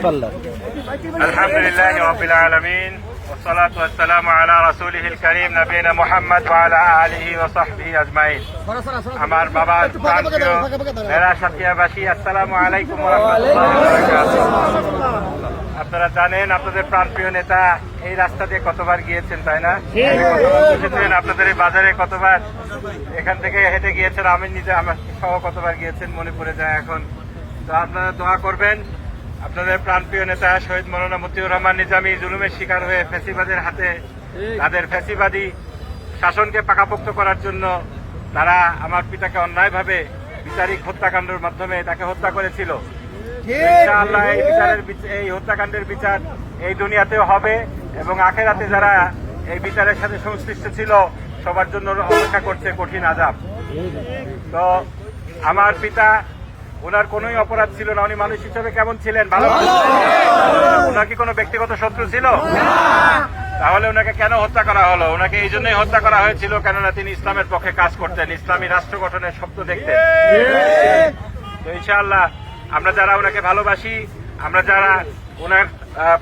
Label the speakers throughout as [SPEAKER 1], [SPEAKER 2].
[SPEAKER 1] পাল্লার
[SPEAKER 2] الحمد لله رب العالمين والصلاة والسلام على رسوله الكريم نبينا محمد وعلى آله وصحبه أجمعين আমার বাবার প্রাণপ্রিয় মেরা সাথিয়াবাসী আসসালামু আলাইকুম ওয়া রাহমাতুল্লাহি ওয়া বারাকাতুহু। আপনারা জানেন আপনাদের প্রাণপ্রিয় নেতা এই রাস্তা দিয়ে কতবার গিয়েছেন তাই না কতবার বুঝেছেন আপনাদের এই বাজারে কতবার এখান থেকে হেঁটে গিয়েছেন আমি নিজে আমার সহ কতবার গিয়েছেন মনে পড়ে যায় এখন তো আপনারা দোয়া করবেন আপনাদের প্রাণপ্রিয় নেতা শহীদ মৌলানা মতিউর রহমান নিজামী জুলুমের শিকার হয়ে ফ্যাসিবাদের হাতে তাদের ফ্যাসিবাদী শাসনকে পাকাপোক্ত করার জন্য তারা আমার পিতাকে অন্যায়ভাবে বিচারিক হত্যাকাণ্ডের মাধ্যমে তাকে হত্যা করেছিল। ইনশাআল্লাহ এই বিচারের এই হত্যাকাণ্ডের বিচার এই দুনিয়াতেও হবে এবং আখেরাতে যারা এই বিচারের সাথে সংশ্লিষ্ট ছিল সবার জন্য অপেক্ষা করছে কঠিন আজাব তো আমার পিতা ওনার কোনোই অপরাধ ছিল না। উনি মানুষ হিসেবে কেমন ছিলেন? ভালো ওনার কি কোনো ব্যক্তিগত শত্রু ছিল? তাহলে ওনাকে কেন হত্যা করা হলো? ওনাকে এই জন্যই হত্যা করা হয়েছিল কেননা তিনি ইসলামের পক্ষে কাজ করতেন, ইসলামী রাষ্ট্র গঠনের শব্দ দেখতেন। তো ইনশাআল্লাহ আমরা যারা ওনাকে ভালোবাসি, আমরা যারা ওনার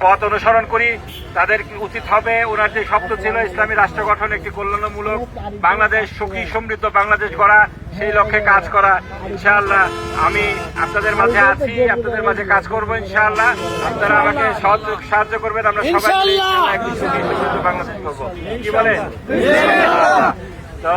[SPEAKER 2] পথ অনুসরণ করি তাদের কি উচিত হবে? ওনার যে স্বপ্ন ছিল ইসলামী রাষ্ট্র গঠন একটি কল্যাণমূলক বাংলাদেশ সুখী সমৃদ্ধ বাংলাদেশ গড়া সেই লক্ষ্যে কাজ করা ইনশাআল্লাহ। আমি আপনাদের মাঝে আছি আপনাদের মাঝে কাজ করব ইনশাআল্লাহ। আপনারা আমাকে সাহায্য সাহায্য করবেন আমরা সবাই একটি সুখী সমৃদ্ধ বাংলাদেশ করব কি বলে তো